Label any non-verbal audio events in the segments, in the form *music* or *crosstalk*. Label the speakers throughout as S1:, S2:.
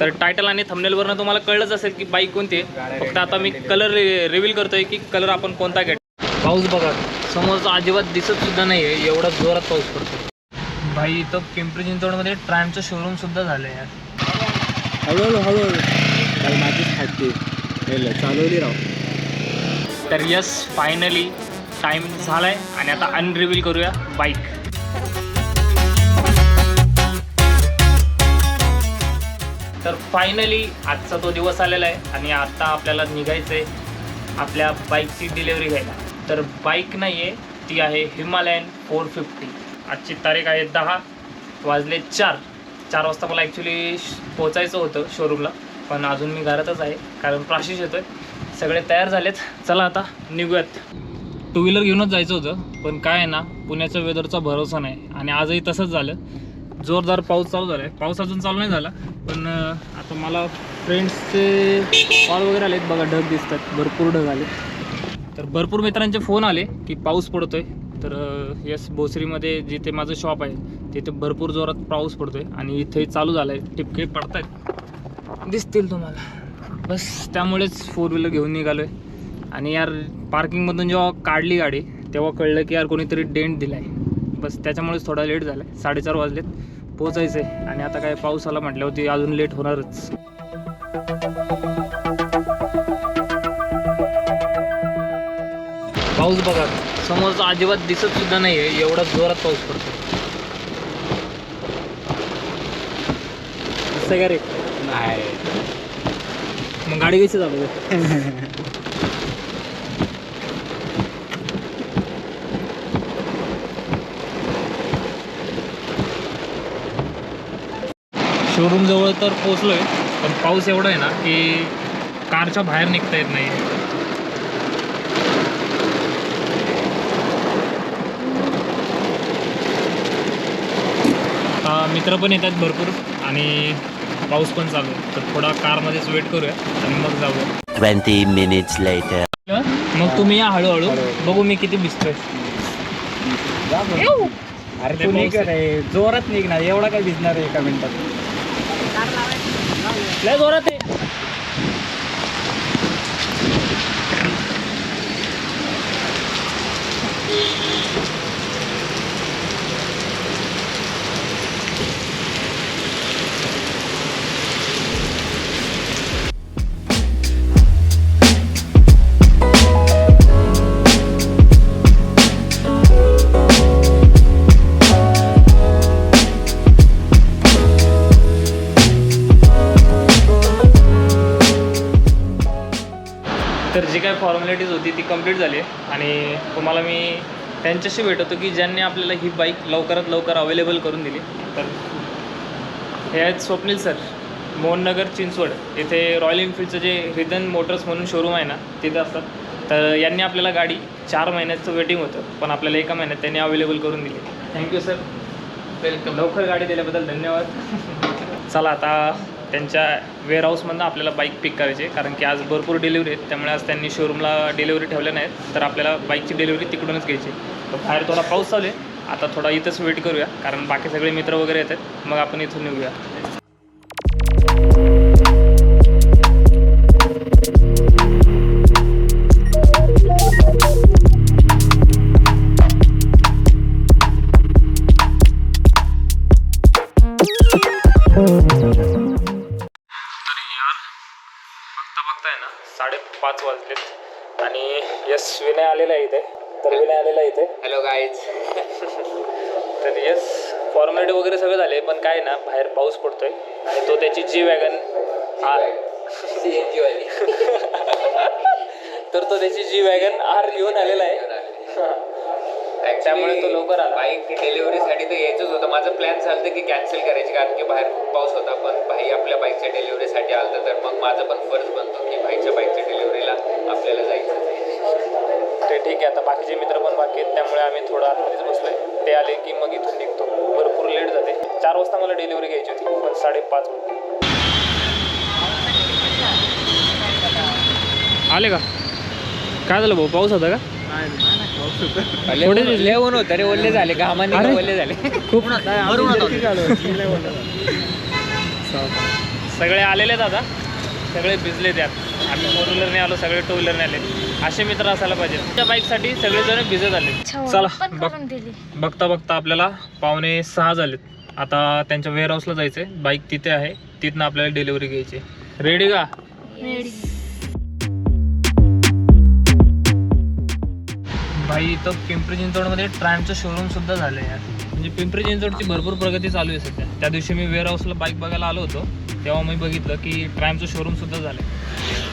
S1: तर टायटल आणि थंबनेलवरनं तुम्हाला कळलंच असेल की बाईक कोणती आहे. फक्त आता मी कलर रिव्हील करतोय की कलर आपण कोणता घेत पाऊस बघा. समोरचा अजिबात दिसत सुद्धा नाही आहे एवढा जोरात पाऊस पडतो भाई इथं पिंपरी चिंचवडमध्ये ट्रॅमचं शोरूम सुद्धा झालं यार.
S2: हळूहळू हळूहळू. माझीच फाटते पहिलं चालवली राव.
S1: तर यस फायनली टाईम झालाय. आणि आता अनरिव्हील करूया बाईक तर फायनली आजचा तो दिवस आलेला आहे आणि आता आपल्याला निघायचं आहे आपल्या बाईकची डिलेवरी घ्यायला. तर बाईक नाही आहे ती आहे हिमालयन फोर फिफ्टी आजची तारीख आहे दहा वाजले चार. चार वाजता मला ॲक्च्युली पोचायचं होतं शोरूमला पण अजून मी घरातच आहे कारण प्राशिष येतोय. सगळे तयार झालेत. चला आता निघूयात. टू व्हीलर घेऊनच जायचं होतं पण काय आहे ना पुण्याच्या वेदरचा भरोसा नाही. आणि आजही तसंच झालं. जोरदार पाऊस चालू झाला आहे पाऊस अजून चालू नाही झाला पण आता मला फ्रेंड्सचे कॉल वगैरे आलेत. बघा ढग दिसतात. भरपूर ढग आले तर भरपूर मित्रांचे फोन आले की पाऊस पडतोय. तर यस भोसरीमध्ये जिथे माझं शॉप आहे तिथे भरपूर जोरात पाऊस पडतोय आणि इथे चालू झाला आहे टिपके पडत आहेत दिसतील तुम्हाला. बस त्यामुळेच फोर व्हीलर घेऊन निघालो आहे आणि यार पार्किंगमधून जेव्हा काढली गाडी तेव्हा कळलं की यार कोणीतरी डेंट दिला आहे बस त्याच्यामुळेच थोडा लेट झाला. आहे साडेचार वाजलेत. पोचायचं आहे आणि आता काय पाऊस आला म्हटल्यावरती अजून लेट होणारच. पाऊस बघा. समोरचा अजिबात दिसत सुद्धा नाही आहे एवढा जोरात पाऊस पडतो दिसतंय का रे?
S2: नाही.
S1: मग गाडी कशी चालू शोरूम *laughs* जवळ तर पोचलोय पण पाऊस एवढा आहे ना की कारच्या बाहेर निघता येत नाही आता मित्र पण येतात भरपूर आणि पाऊस पण चालू आहे. तर थोडा कारमध्येच वेट करूया आणि मग जाऊया.
S3: 20 minutes later.
S1: मग तुम्ही या हळूहळू. बघू मी किती भिजतोय.
S2: अरे जोरात निघणार एवढा काय भिजणार आहे एका मिनिटात?
S1: लय जोरात आहे त्यांच्याशी भेटवतो की ज्यांनी आपल्याला ही बाईक लवकरात लवकर अवेलेबल करून दिली. तर हे आहेत स्वप्नील सर मोहननगर चिंचवड. येथे रॉयल एनफील्डचं जे हिदन मोटर्स म्हणून शोरूम आहे ना तिथे असतात. तर यांनी आपल्याला गाडी चार महिन्याचं वेटिंग होतं पण आपल्याला एका महिन्यात त्यांनी अवेलेबल करून दिली. थँक्यू सर वेलकम लवकर गाडी दिल्याबद्दल धन्यवाद. *laughs* चला आता त्यांच्या वेअरहाऊसमधनं आपल्याला बाईक पिक करायची. आहे कारण की आज भरपूर डिलिव्हरी आहेत. त्यामुळे आज त्यांनी शोरूमला डिलिव्हरी ठेवल्या नाहीत. तर आपल्याला बाईकची डिलिव्हरी तिकडूनच घ्यायची. तर बाहेर थोडा पाऊस चालू आहे. आता थोडा इथंच वेट करूया. कारण बाकी सगळे मित्र वगैरे येतात. मग आपण इथून निघूया. इथे
S4: हॅलो गाईज
S1: तर येस फॉर्मॅलिटी वगैरे सगळं झाले पण काय ना बाहेर पाऊस पडतोय. आणि तो त्याची जी वॅगन आर तर तो त्याची जी वॅगन आर घेऊन आलेला आहे. त्यामुळे तो लवकर आला.
S4: बाईक डिलिव्हरीसाठी तर यायचंच होतं. माझं प्लॅन झालं की कॅन्सल करायची कारण की बाहेर खूप पाऊस होता. पण भाई आपल्या बाईकच्या डिलिव्हरीसाठी आलं तर मग माझं पण फर्ज बनतो की भाईच्या बाईकच्या डिलिव्हरीला आपल्याला जायचं
S1: ते ठीक आहे आता बाकीचे मित्र पण बाकी आहेत त्यामुळे आम्ही थोडं आतमध्येच बसलोय. ते आले की मग इथून निघतो. भरपूर लेट जाते. चार वाजता मला डिलिव्हरी घ्यायची होती पण साडेपाच आले का? काय झालं भाऊ? पाऊस होता का?
S4: थोडे लय ऊन होतं रे ओल्ले झाले घामाने
S1: अरे.
S4: ओल्ले झाले.
S1: खूप सगळे आलेले आहेत आता. सगळे भिजले त्यात आम्ही फोर व्हीलरने आलो सगळे टू व्हीलरने आले असे मित्र असायला पाहिजे. त्या बाईकसाठी सगळेजण भिजत आले चला बघ. बघता बघता आपल्याला पावणे सहा झालेत. आता त्यांच्या वेअर हाऊसला जायचं आहे बाईक तिथे आहे. तिथनं आपल्याला डिलिव्हरी घ्यायची रेडी का? भाई इथं पिंपरी चिंचवडमध्ये ट्रॅमचं शोरूम सुद्धा झालं यार. म्हणजे पिंपरी चिंचवडची भरपूर प्रगती चालू आहे सध्या. त्या दिवशी मी वेअर हाऊसला बाईक बघायला आलो होतो. तेव्हा मी बघितलं की ट्रॅमचं शोरूम सुद्धा झालं आहे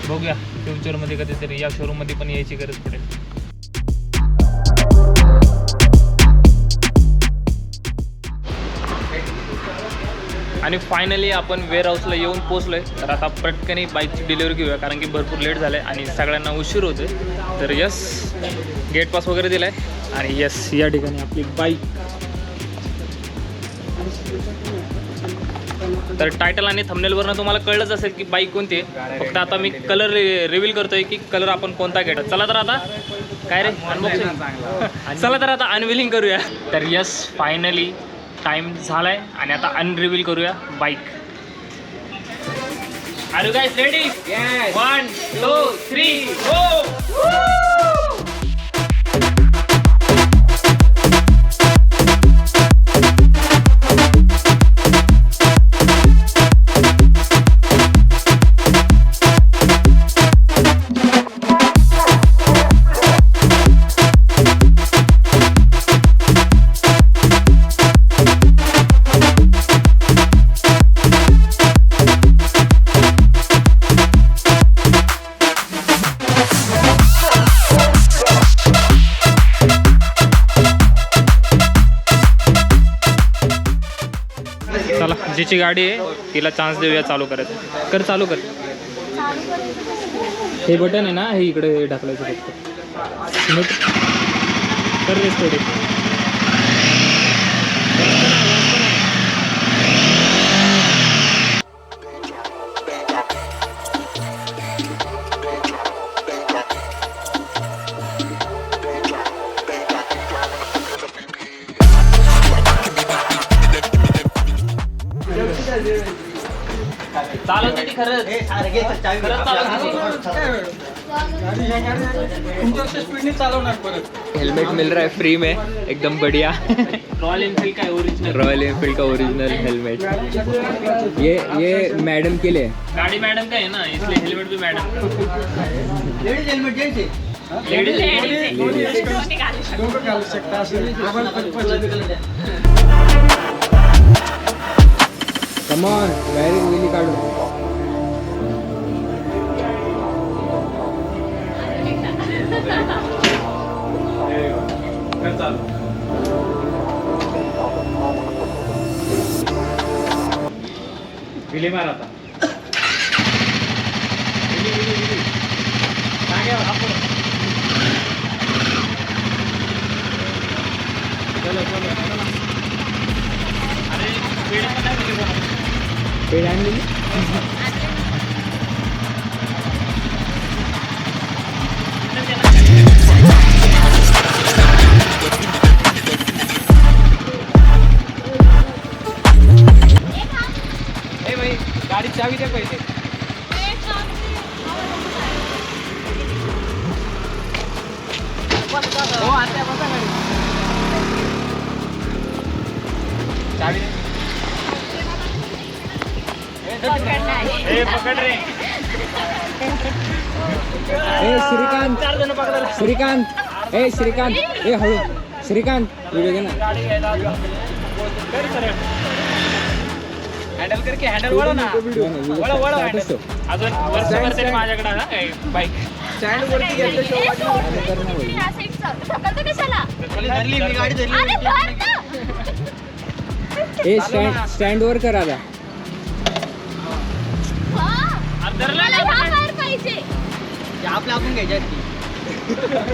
S1: बघूया. फ्युचरमध्ये कधीतरी या शोरूममध्ये पण यायची गरज पडेल. आणि फायनली आपण वेअर हाऊसला येऊन पोचलोय तर आता पटकन बाईकची डिलिव्हरी घेऊया कारण की भरपूर लेट झालं आहे आणि सगळ्यांना उशीर होतोय. तर यस गेट पास वगैरे दिलाय. आणि यस या ठिकाणी आपली बाईक तर टायटल आणि थंबनेलवरनं तुम्हाला कळलंच असेल की बाईक कोणती आहे. फक्त आता मी कलर रिव्हील करतोय की कलर आपण कोणता घेतो. चला तर आता काय रे? अनबॉक्सिंग चला तर आता अनविलिंग करूया. तर यस फायनली टाइम झालाय आणि आता अनरिव्हील करूया bike are you guys ready one two three go गाडी आहे तिला चान्स देऊया चालू करायचं. कर चालू कर. हे बटन आहे ना हे इकडे ढकलायचं फक्त. कर रेस थोडी
S4: हेलमेट मिल रहा है फ्री में एकदम बढ़िया।
S1: रॉयल एनफील्ड काय ओरिजिनल
S4: रॉयल एनफील्ड का ओरिजिनल हेलमेट ये ये मैडम के लिए।
S1: गाड़ी मैडम का है ना इसलिए हेलमेट भी madam ladies
S2: come on very wheelie काढू
S1: विले मार आता.
S2: पेड आणली?
S1: ए पकड रे.
S2: ए श्रीकांत.
S1: चार जण पकडायला
S2: श्रीकांत. ए श्रीकांत. ए हळू. श्रीकांत व्हिडिओ घे ना.
S1: हँडल कर की हँडल वळव ना. वळव वळव अजून वर्षभर तरी माझ्याकडे आहे ना, ए, बाईक
S2: ए स्टँड स्टँड वर कर आता.
S1: धरलं ना?
S5: आपल्या आपण घ्यायच्या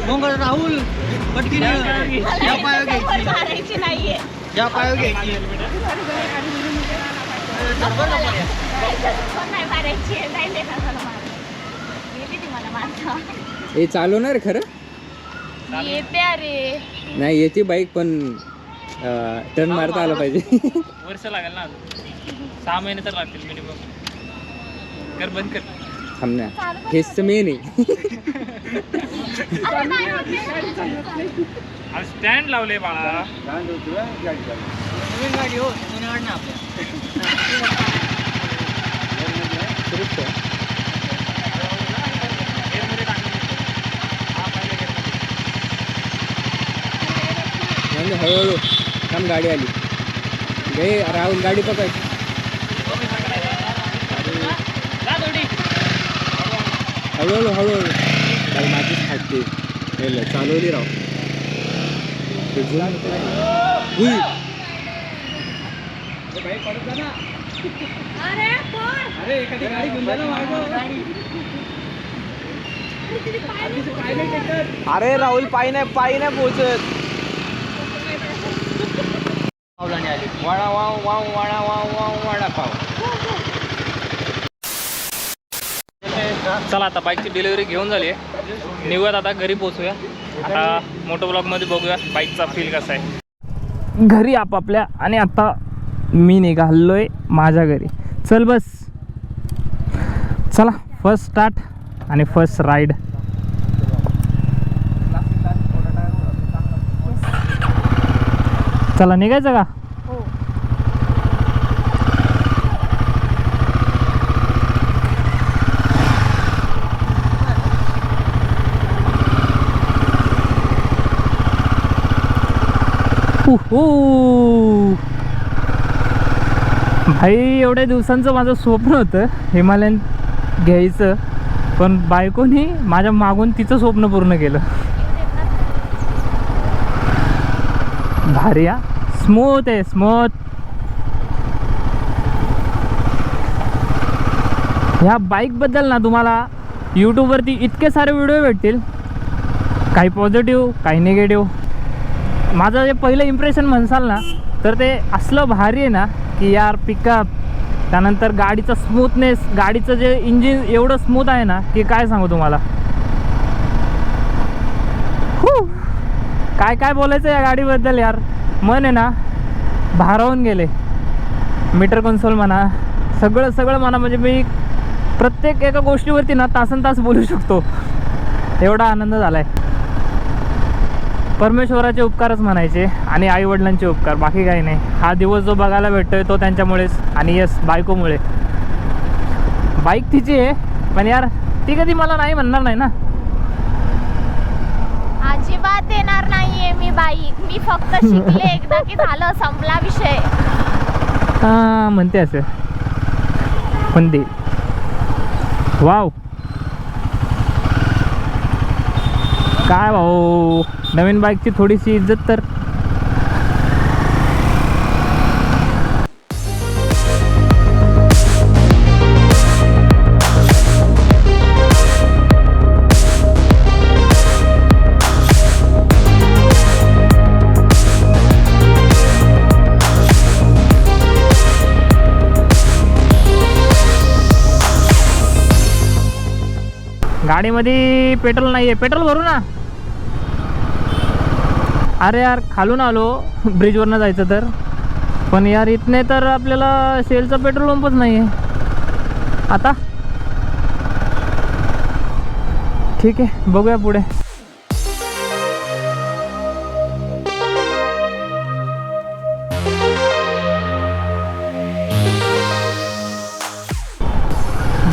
S5: मग राहुल पटकीन या पाया घ्यायची.
S6: नाहीये.
S5: या पाया घ्यायची.
S6: पण नाही मारायची नाही देणार मला मार येते ती मला मारता
S2: ए चालवणार खरं?
S6: येते अरे.
S2: नाही येते बाईक पण टर्न मारता आला पाहिजे.
S1: वर्ष लागेल ना अजून. सहा महिने तर लागतील मिनिमम कर बंद कर.
S2: थांब ना हेच तर मेन आहे
S6: अरे नाही होते.
S1: स्टँड लावले बाळा.
S5: नवीन गाडी हो नवीन गाडी ना आपल्या.
S2: म्हणजे हळूहळू थांब गाडी आली. गे राहुल गाडी पकड. हळूहळू हळूहळू. काल माझीच फाटते हेल चालवली राव.
S6: अरे कोण?
S5: अरे एखादी गाडी घेऊन जा ना मागं.
S2: अरे राहुल पायी नाही पायी नाही
S5: आली
S2: vada wow wow vada wow wow vada pav.
S1: चला आता बाईकची डिलिव्हरी घेऊन झाली आहे. निघूयात आता घरी पोचूया आता मोटो ब्लॉगमध्ये बघूया बाईकचा फील कसा आहे. घरी आपापल्या आणि आता मी निघालोय माझ्या घरी. चल बस. चला फर्स्ट स्टार्ट आणि फर्स्ट राईड चला निघायचं का? हो भाई एवढ्या दिवसांचं माझं स्वप्न होतं हिमालयन घ्यायचं पण बायकोनी माझ्या मागून तिचं स्वप्न पूर्ण केलं. भारी स्मूथ आहे स्मूथ. ह्या बाईकबद्दल ना तुम्हाला यूट्यूबवरती इतके सारे व्हिडिओ भेटतील. काही पॉझिटिव्ह काही निगेटिव्ह माझं जे पहिलं इम्प्रेशन म्हणसाल ना तर ते असलं भारी आहे ना की यार पिकअप त्यानंतर गाडीचं स्मूथनेस गाडीचं जे इंजिन एवढं स्मूथ आहे ना की काय सांगू तुम्हाला? काय काय बोलायचं या गाडीबद्दल यार? मन आहे ना भारावून गेले. मीटर कन्सोल म्हणा सगळं सगळं म्हणा म्हणजे मी प्रत्येक एका गोष्टीवरती ना तासन तास बोलू शकतो. एवढा आनंद झाला आहे परमेश्वराचे उपकारच म्हणायचे आणि आईवडिलांचे उपकार बाकी काही नाही. हा दिवस जो बघायला भेटतोय तो त्यांच्यामुळेच आणि यस बायकोमुळे. बाईक तिची आहे पण यार ती कधी मला नाही म्हणणार नाही ना.
S6: अजिबात देणार नाहीये मी बाईक. मी फक्त शिकले एकदा की झालं संपला विषय.
S1: हा म्हणते असं. पण दे वाव. काय भाऊ? नवीन बाईकची थोडीशी इज्जत तर. गाडीमध्ये पेट्रोल नाही आहे पेट्रोल भरू ना. अरे यार खालून आलो. *laughs* ब्रिजवरनं जायचं तर. पण यार इथने तर आपल्याला शेलचा पेट्रोल पंपच नाही आहे आता? ठीक आहे बघूया पुढे.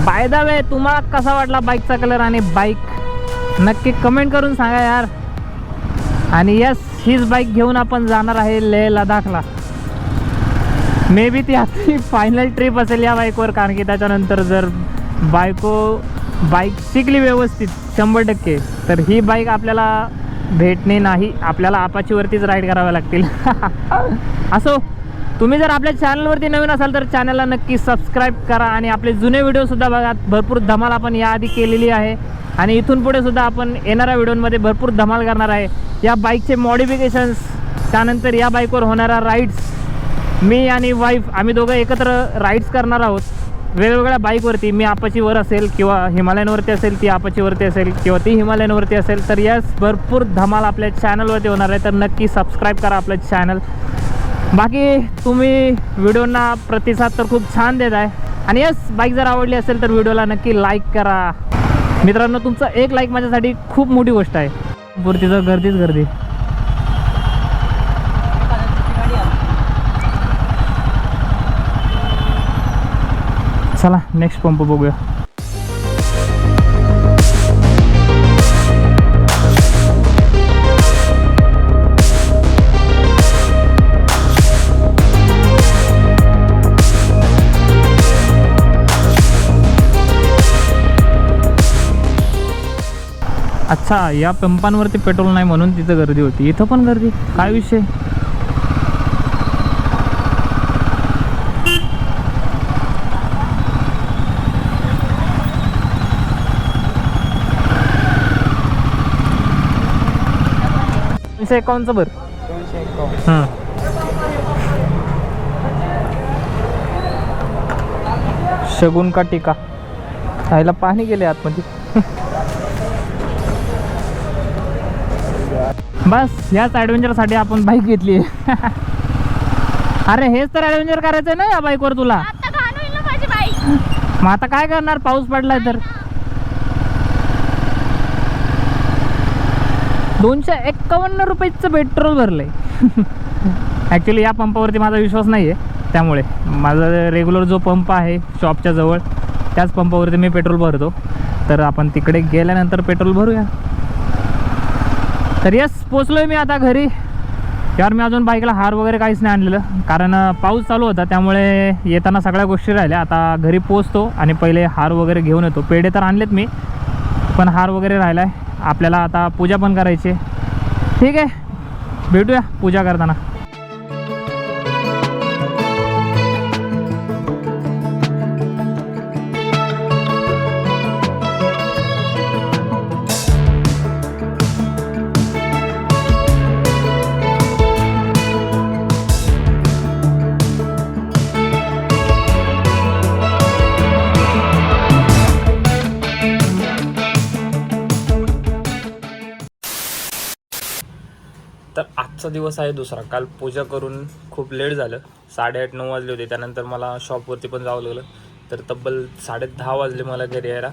S1: बाय द वे तुम्हाला कसा वाटला बाईकचा कलर आणि बाईक नक्की कमेंट करून सांगा यार. आणि यस हीच बाईक घेऊन आपण जाणार आहे लेह लडाखला. मे बी ती आपली फायनल ट्रिप असेल या बाईकवर कारण की त्याच्यानंतर जर बायको बाईक शिकली व्यवस्थित शंभर टक्के तर ही बाईक आपल्याला भेटणे नाही. आपल्याला आपाचीवरतीच राईड कराव्या लागतील. *laughs* असो तुम्ही जर आपल्या चॅनलवरती नवीन असाल तर चॅनलला नक्की सबस्क्राईब करा आणि आपले जुने व्हिडिओसुद्धा बघा. भरपूर धमाल आपण याआधी केलेली आहे. आणि इथून पुढे सुद्धा आपण येणाऱ्या व्हिडिओमध्ये भरपूर धमाल करणार आहे. या बाईकचे मॉडिफिकेशन्स त्यानंतर या बाईकवर होणाऱ्या राईड्स मी आणि वाईफ आम्ही दोघं एकत्र राईड्स करणार आहोत. वेगवेगळ्या बाईकवरती मी आपाचीवर असेल किंवा हिमालयनवरती असेल ती आपाचीवरती असेल किंवा ती हिमालयनवरती असेल तर यास भरपूर धमाल आपल्या चॅनलवरती होणार आहे. तर नक्की सबस्क्राईब करा आपलं चॅनल बाकी तुम्ही व्हिडिओंना प्रतिसाद तर खूप छान देत आहे आणि यस बाईक जर आवडली असेल तर व्हिडिओला नक्की लाईक करा. मित्रांनो तुमचं एक लाईक माझ्यासाठी खूप मोठी गोष्ट आहे. पुरतीचं गर्दीच गर्दी. चला नेक्स्ट पंप बघूया. अच्छा या पंपांवरती पेट्रोल नाही म्हणून तिथं गर्दी होती. इथं पण गर्दी? काय विषय? दोनशे एकावन्नचं बर हां. शगुन का टीका? खायला पाणी गेले आतमध्ये. बस याच ॲडव्हेंचरसाठी आपण बाईक घेतली. अरे हेच तर ॲडव्हेंचर करायचं ना या बाईकवर तुला. मग आता काय करणार? पाऊस पडलाय तर. दोनशे एक्कावन्न रुपयाचं पेट्रोल भरलंय. ॲक्च्युली या पंपावरती माझा विश्वास नाही आहे त्यामुळे माझा रेग्युलर जो पंप आहे शॉपच्या जवळ त्याच पंपावरती मी पेट्रोल भरतो. तर आपण तिकडे गेल्यानंतर पेट्रोल भरूया. तर यस पोचलोय मी आता घरी. यावर मी अजून बाईकला हार वगैरे काहीच नाही आणलेलं. कारण पाऊस चालू होता त्यामुळे येताना सगळ्या गोष्टी राहिल्या. आता घरी पोचतो आणि पहिले हार वगैरे घेऊन येतो. पेढे तर आणलेत मी पण हार वगैरे राहिला आहे आपल्याला आता पूजा पण करायची आहे. ठीक आहे. भेटूया पूजा करताना. तर आजचा दिवस आहे दुसरा. काल पूजा करून खूप लेट झालं. साडेआठ नऊ वाजले होते. त्यानंतर मला शॉपवरती पण जावं लागलं. तर तब्बल साडे दहा वाजले मला घरी यायला.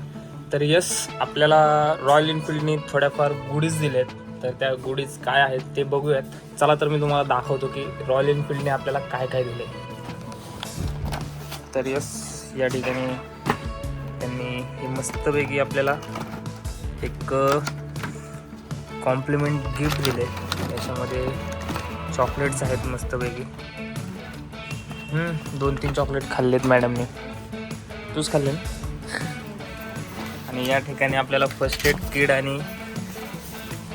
S1: तर यस आपल्याला रॉयल एनफिल्डने थोड्याफार गुडीज आहेत तर त्या गुडीज काय आहेत ते बघूयात. चला तर मी तुम्हाला दाखवतो की रॉयल एनफिल्डने आपल्याला काय काय दिले तर यस या ठिकाणी त्यांनी हे मस्तपैकी आपल्याला एक कॉम्प्लिमेंट गिफ्ट दिले. याच्यामध्ये चॉकलेट्स आहेत मस्तपैकी. दोन तीन चॉकलेट खाल्लेत मॅडमने तूच खाल्ले *laughs* आणि या ठिकाणी आपल्याला फर्स्ट एड किड आणि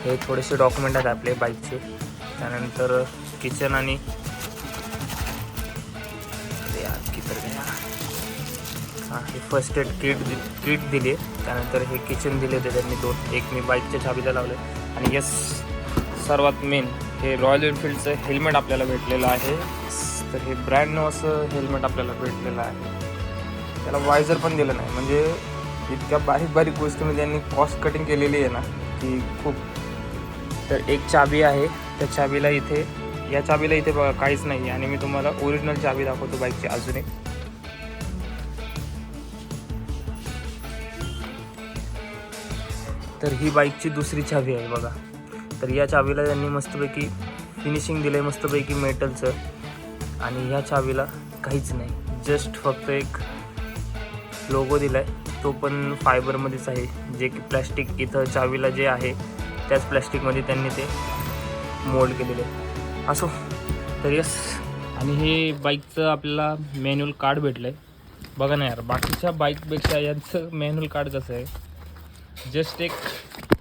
S1: हे थोडेसे डॉक्युमेंट आहेत आपले बाईकचे त्यानंतर किचन आणि हां हे फर्स्ट एड किट दि किट दिली. त्यानंतर हे किचन दिले होते त्यांनी दोन. एक मी बाईकच्या छाबीला लावले. आणि यस सर्वात मेन हे रॉयल एनफिल्डचं हेल्मेट आपल्याला भेटलेलं आहे. तर हे ब्रँड नो असं हेल्मेट आपल्याला भेटलेलं आहे. त्याला वायझर पण दिलं नाही. म्हणजे इतक्या बारीक बारीक गोष्टीमध्ये म्हणजे त्यांनी कॉस्ट कटिंग केलेली आहे ना की खूप. तर एक चाबी आहे. त्या चाबीला इथे या चाबीला इथे बघा काहीच नाही आहे आणि मी तुम्हाला ओरिजिनल चाबी दाखवतो बाईकची अजून एक. तर ही बाईकची दुसरी चावी आहे बघा. तर या चावीला त्यांनी मस्तपैकी फिनिशिंग दिलं आहे मस्तपैकी मेटलचं आणि ह्या चावीला काहीच नाही. जस्ट फक्त एक लोगो दिला आहे तो पण फायबरमध्येच आहे. जे की प्लॅस्टिक इथं चावीला जे आहे त्याच प्लॅस्टिकमध्ये त्यांनी ते मोल्ड केलेले आहे. असो. तर यस. आणि हे बाईकचं आपल्याला मॅन्युअल कार्ड भेटलं आहे बघा ना यार बाकीच्या बाईकपेक्षा यांचं मॅन्युअल कार्ड कसं आहे? जस्ट एक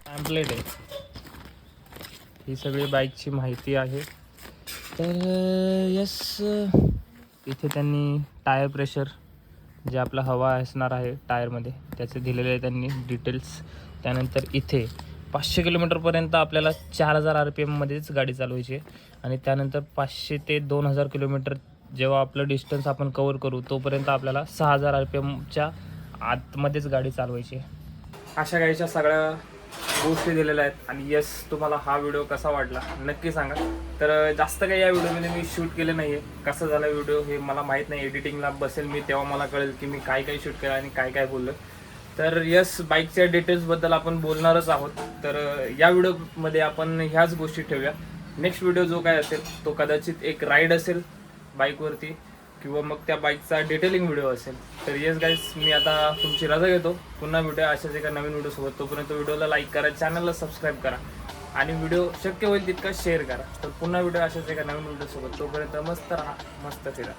S1: पॅम्पलेट आहे. ही सगळी बाईकची माहिती आहे. तर यस इथे त्यांनी टायर प्रेशर जे आपला हवा असणार आहे टायरमध्ये त्याचे दिलेले आहे त्यांनी डिटेल्स त्यानंतर इथे पाचशे किलोमीटरपर्यंत आपल्याला चार हजार आर पी एममध्येच गाडी चालवायची आहे. आणि त्यानंतर पाचशे ते दोन हजार किलोमीटर जेव्हा आपलं डिस्टन्स आपण कवर करू तोपर्यंत आपल्याला सहा हजार आर पी एमच्या आतमध्येच गाडी चालवायची आहे. अशा गाईच्या सगळ्या गोष्टी दिलेल्या आहेत आणि यस तुम्हाला हा व्हिडिओ कसा वाटला नक्की सांगा. तर जास्त काही या व्हिडिओमध्ये मी शूट केलं नाही आहे कसं झालं व्हिडिओ हे मला माहीत नाही. एडिटिंगला बसेल मी तेव्हा मला कळेल की मी काय काय शूट केलं आणि काय काय बोललो. तर यस बाईकच्या डिटेल्सबद्दल आपण बोलणारच आहोत. तर या व्हिडिओमध्ये आपण ह्याच गोष्टी ठेवूया. नेक्स्ट व्हिडिओ जो काय असेल तो कदाचित एक राईड असेल बाईकवरती किंवा मग त्या बाईकचा डिटेलिंग व्हिडिओ असेल तर येस गाईज मी आता तुमची रजा घेतो. पुन्हा भेटूया अशाच एका नवीन व्हिडिओसोबत तोपर्यंत व्हिडिओला लाईक करा चॅनलला सबस्क्राईब करा. आणि व्हिडिओ शक्य होईल तितका शेअर करा. तर पुन्हा व्हिडिओ अशाच एका नवीन व्हिडिओसोबत तोपर्यंत मस्त राहा मस्त फिरा.